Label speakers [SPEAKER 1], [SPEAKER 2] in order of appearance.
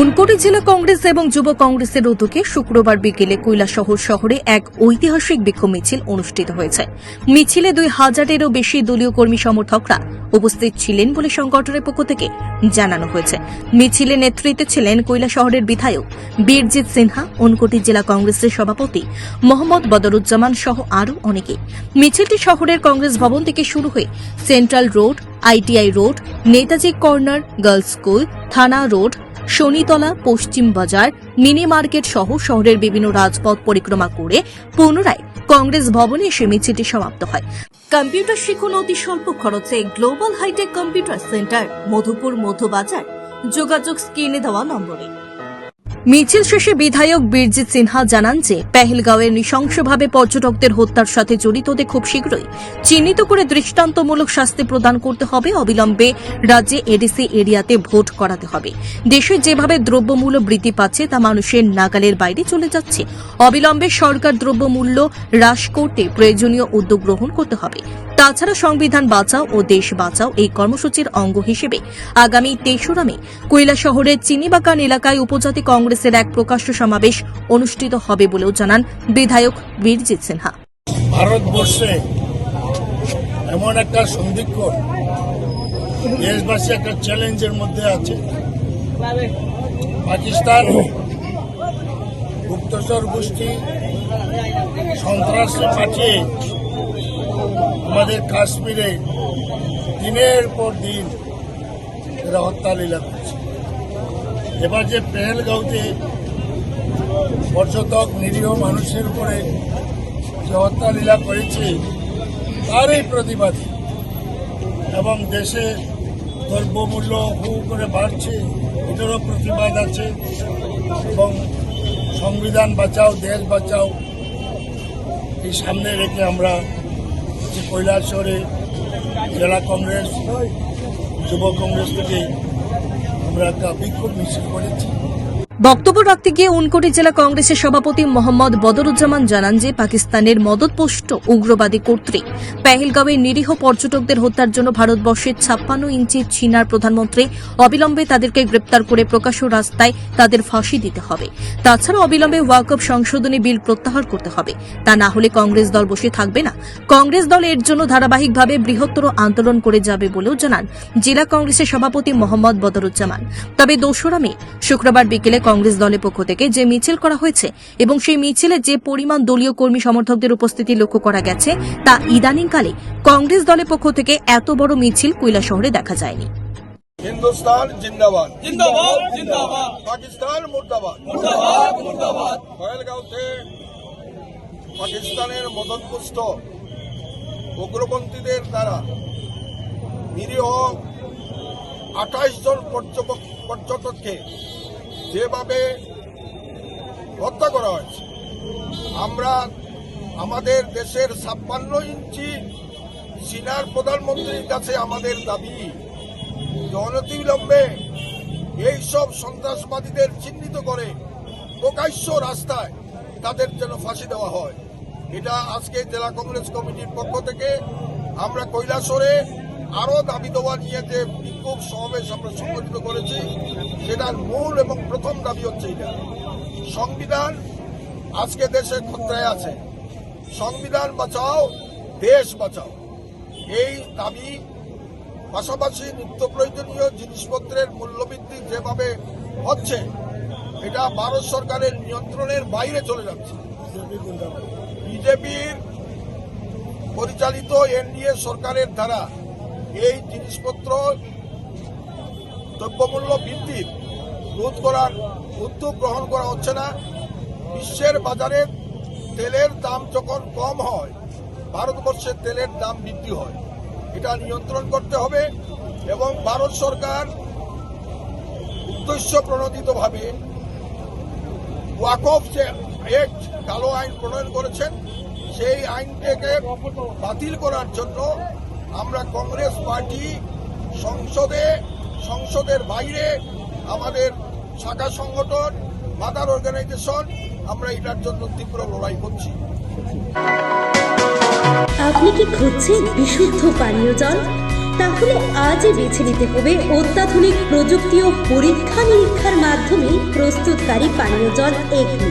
[SPEAKER 1] উনকোটি জেলা কংগ্রেস এবং যুব কংগ্রেসের উদ্যোগে শুক্রবার বিকেলে কৈলাসহর শহরে এক ঐতিহাসিক বিক্ষোভ মিছিল অনুষ্ঠিত হয়েছে। মিছিলে দুই হাজারেরও বেশি দলীয় কর্মী সমর্থকরা উপস্থিত ছিলেন বলে সংগঠনের পক্ষ থেকে জানানো হয়েছে। মিছিলে নেতৃত্বে ছিলেন কৈলাসহরের বিধায়ক বীরজিৎ সিনহা উনকোটি জেলা কংগ্রেসের সভাপতি মোহাম্মদ বদরুজ্জামান সহ আরও অনেকে। মিছিলটি শহরের কংগ্রেস ভবন থেকে শুরু হয়ে central road ITI road, Netaji corner girls school, থানা রোড, শনিতলা, পশ্চিম বাজার, মিনি মার্কেট সহ শহরের বিভিন্ন রাজপথ পরিক্রমা করে পুনরায় কংগ্রেস ভবনে এসে মিছিলটি সমাপ্ত হয়। কম্পিউটার শিখুন অতি স্বল্প খরচে global hitech computer centre, Madhupur Madhubazar যোগাযোগ স্ক্রিনে দেওয়া নম্বরে। মিছিল শেষে বিধায়ক বীরজিৎ সিনহা জানান যে পেহেলগাঁওয়ের নৃশংসভাবে পর্যটকদের হত্যার সাথে জড়িতদের খুব শীঘ্রই চিহ্নিত করে দৃষ্টান্তমূলক শাস্তি প্রদান করতে হবে। অবিলম্বে রাজ্যে এডিসি এরিয়াতে ভোট করাতে হবে। দেশে যেভাবে দ্রব্যমূল্য বৃদ্ধি পাচ্ছে, তা মানুষের নাগালের বাইরে চলে যাচ্ছে। অবিলম্বে সরকার দ্রব্যমূল্য হ্রাস করতে প্রয়োজনীয় উদ্যোগ গ্রহণ করতে হবে। তাছাড়া সংবিধান বাঁচাও ও দেশ বাঁচাও এই কর্মসূচির অঙ্গ হিসেবে আগামী তেসরা মে কৈলা শহরের চিনিবাগান এলাকায় উপজাতি কংগ্রেসের এক প্রকাশ্য সমাবেশ অনুষ্ঠিত হবে বলেও জানান বিধায়ক বীরজিৎ সিনহা।
[SPEAKER 2] ভারতবর্ষে এমন একটা সন্ধিক্ষণ দেশবাসী একটা চ্যালেঞ্জের মধ্যে আছে। পাকিস্তান, গুপ্তচর গোষ্ঠী, সন্ত্রাসে পাঠিয়ে আমাদের কাশ্মীরে দিনের পর দিন এরা হত্যা লীলা করছে। এবার যে পেহেলগাঁওতে পর্যটক, নিরীহ মানুষের উপরে যে হত্যা লীলা করেছে তারই প্রতিবাদী এবং দেশে দ্রব্যমূল্য হু করে বাড়ছে এটারও প্রতিবাদ আছে এবং সংবিধান বাঁচাও, দেশ বাঁচাও, এই সামনে রেখে আমরা যে কৈলাসহরে জেলা কংগ্রেস যুব কংগ্রেস থেকে আমরা একটা বিক্ষোভ মিছিল করেছি।
[SPEAKER 1] বক্তব্য রাখতে গিয়ে উনকোটি জেলা কংগ্রেসের সভাপতি মোহাম্মদ বদরুজ্জামান জানান যে পাকিস্তানের মদতপোষ্ট উগ্রবাদী কর্তৃক পেহেলগাঁওয়ে নিরীহ পর্যটকদের হত্যার জন্য ভারতবর্ষের ছাপ্পান্ন ইঞ্চি চীনার প্রধানমন্ত্রী অবিলম্বে তাদেরকে গ্রেপ্তার করে প্রকাশ্য রাস্তায় তাদের ফাঁসি দিতে হবে। তাছাড়া অবিলম্বে ওয়াকফ সংশোধনী বিল প্রত্যাহার করতে হবে। তা না হলে কংগ্রেস দল বসে থাকবে না। কংগ্রেস দল এর জন্য ধারাবাহিকভাবে বৃহত্তর আন্দোলন করে যাবে বলেও জানান জেলা কংগ্রেসের সভাপতি মোহাম্মদ বদরুজ্জামান। তবে দোসরা মে, শুক্রবার বিকেলে কংগ্রেস দলের পক্ষ থেকে যে মিছিল করা হয়েছে এবং সেই মিছিলে যে পরিমাণ দলীয় কর্মী সমর্থকদের উপস্থিতি লক্ষ্য করা গেছে তা ইদানিংকালে কংগ্রেস দলের পক্ষ থেকে এত বড় মিছিল কৈলা শহরে দেখা যায়নি।
[SPEAKER 3] হিন্দুস্তান
[SPEAKER 4] জিন্দাবাদ। জিন্দাবাদ
[SPEAKER 3] জিন্দাবাদ। পাকিস্তান
[SPEAKER 4] মুর্দাবাদ। মুর্দাবাদ
[SPEAKER 3] মুর্দাবাদ। পাকিস্তানের মদনপুষ্ট উগ্রপন্থীদের দ্বারা নিরীহ আঠাশ জন পর্যটককে যেভাবে হত্যা করা হয়েছে, আমরা আমাদের দেশের ছাপ্পান্ন ইঞ্চি চীনার প্রধানমন্ত্রীর কাছে আমাদের দাবি অনতিবিলম্বে এইসব সন্ত্রাসবাদীদের চিহ্নিত করে প্রকাশ্য রাস্তায় তাদের যেন ফাঁসি দেওয়া হয়। এটা আজকে জেলা কংগ্রেস কমিটির পক্ষ থেকে আমরা কৈলাসরে আরও দাবি দেওয়া নিয়ে যে বিক্ষোভ সমাবেশ আমরা সংগঠিত করেছি, সেটার মূল এবং প্রথম দাবি হচ্ছে এটা। সংবিধান আজকে দেশে খতরায় আছে। সংবিধান বাঁচাও, দেশ বাঁচাও। এই দাবি পাশাপাশি নিত্য প্রয়োজনীয় জিনিসপত্রের মূল্যবৃদ্ধি যেভাবে হচ্ছে, এটা ভারত সরকারের নিয়ন্ত্রণের বাইরে চলে যাচ্ছে। বিজেপির পরিচালিত এনডিএ সরকারের দ্বারা এই জিনিসপত্র দ্রব্যমূল্য বৃদ্ধির রোধ করার উদ্যোগ গ্রহণ করা হচ্ছে না। বিশ্বের বাজারে তেলের দাম যখন কম হয়, ভারতবর্ষে তেলের দাম বৃদ্ধি হয়। এটা নিয়ন্ত্রণ করতে হবে এবং ভারত সরকার উদ্দেশ্য প্রণোদিতভাবে ওয়াকফ যে একট কালো আইন প্রণয়ন করেছেন, সেই আইনটাকে বাতিল করার জন্য আমরা কংগ্রেস পার্টি সংসদে, সংসদের বাইরে আমাদের শাখা সংগঠন মাদার অর্গানাইজেশন আমরা এটার জন্য তীব্র লড়াই করছি।
[SPEAKER 5] আপনি কি খুঁজছেন বিশুদ্ধ পানীয় জল? তাহলে আজই বেছে নিতে হবে অত্যাধুনিক প্রযুক্তি ও পরীক্ষা নিরীক্ষার মাধ্যমে প্রস্তুতকারী পানীয় জল এগনি